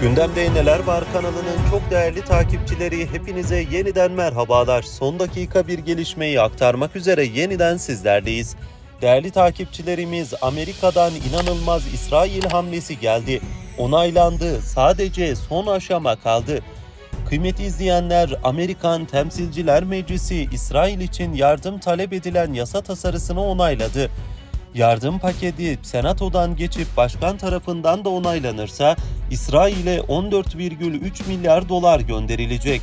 Gündemde Neler Var kanalının çok değerli takipçileri hepinize yeniden merhabalar. Son dakika bir gelişmeyi aktarmak üzere yeniden sizlerleyiz. Değerli takipçilerimiz Amerika'dan inanılmaz İsrail hamlesi geldi. Onaylandı. Sadece son aşama kaldı. Kıymetli izleyenler, Amerikan Temsilciler Meclisi İsrail için yardım talep edilen yasa tasarısını onayladı. Yardım paketi Senato'dan geçip başkan tarafından da onaylanırsa İsrail'e 14,3 milyar dolar gönderilecek.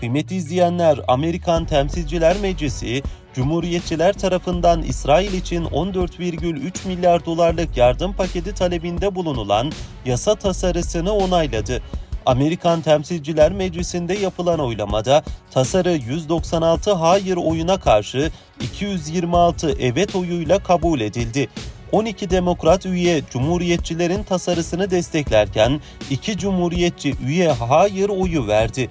Kıymetli izleyenler, Amerikan Temsilciler Meclisi, Cumhuriyetçiler tarafından İsrail için 14,3 milyar dolarlık yardım paketi talebinde bulunulan yasa tasarısını onayladı. Amerikan Temsilciler Meclisi'nde yapılan oylamada tasarı 196 hayır oyuna karşı 226 evet oyuyla kabul edildi. 12 demokrat üye cumhuriyetçilerin tasarısını desteklerken 2 cumhuriyetçi üye hayır oyu verdi.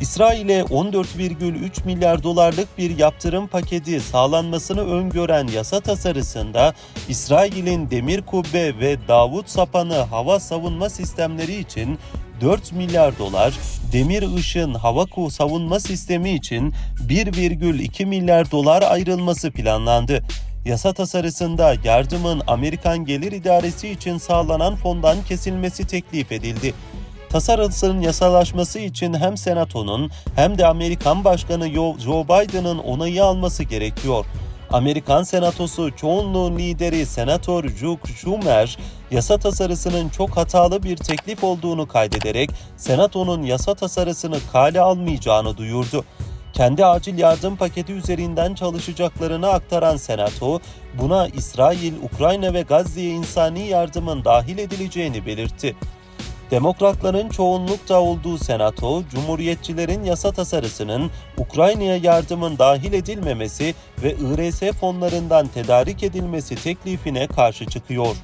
İsrail'e 14,3 milyar dolarlık bir yaptırım paketi sağlanmasını öngören yasa tasarısında İsrail'in demir kubbe ve Davut sapanı hava savunma sistemleri için 4 milyar dolar, demir ışın hava ku savunma sistemi için 1,2 milyar dolar ayrılması planlandı. Yasa tasarısında yardımın Amerikan Gelir İdaresi için sağlanan fondan kesilmesi teklif edildi. Tasarısının yasalaşması için hem Senato'nun hem de Amerikan Başkanı Joe Biden'ın onayı alması gerekiyor. Amerikan Senatosu çoğunluğun lideri Senatör Chuck Schumer, yasa tasarısının çok hatalı bir teklif olduğunu kaydederek Senato'nun yasa tasarısını kale almayacağını duyurdu. Kendi acil yardım paketi üzerinden çalışacaklarını aktaran Senato, buna İsrail, Ukrayna ve Gazze'ye insani yardımın dahil edileceğini belirtti. Demokratların çoğunlukta olduğu Senato, Cumhuriyetçilerin yasa tasarısının Ukrayna'ya yardımın dahil edilmemesi ve IRS fonlarından tedarik edilmesi teklifine karşı çıkıyor.